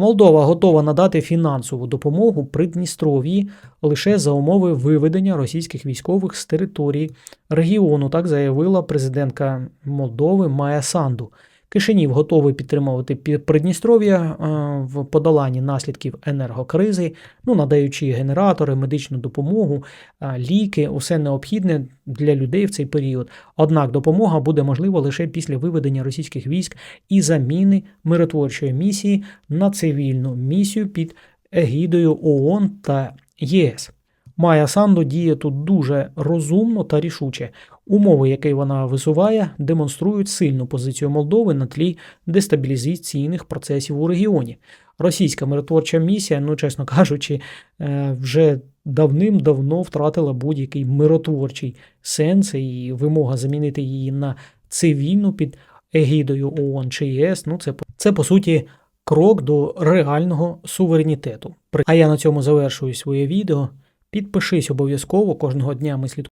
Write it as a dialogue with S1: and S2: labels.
S1: Молдова готова надати фінансову допомогу Придністров'ї лише за умови виведення російських військових з території регіону, так заявила президентка Молдови Майя Санду. Кишинів готовий підтримувати Пі- Придністров'я е, в подоланні наслідків енергокризи, ну надаючи генератори, медичну допомогу, е, ліки, усе необхідне для людей в цей період. Однак допомога буде можлива лише після виведення російських військ і заміни миротворчої місії на цивільну місію під егідою ООН та ЄС. Майя Санду діє тут дуже розумно та рішуче. Умови, які вона висуває, демонструють сильну позицію Молдови на тлі дестабілізаційних процесів у регіоні. Російська миротворча місія, ну чесно кажучи, е, вже давним-давно втратила будь-який миротворчий сенс і вимога замінити її на цивільну під егідою ООН чи ЄС. Ну це це по суті крок до реального суверенітету. А я на цьому завершую своє відео. Підпишись обов'язково кожного дня. Ми слідкуємо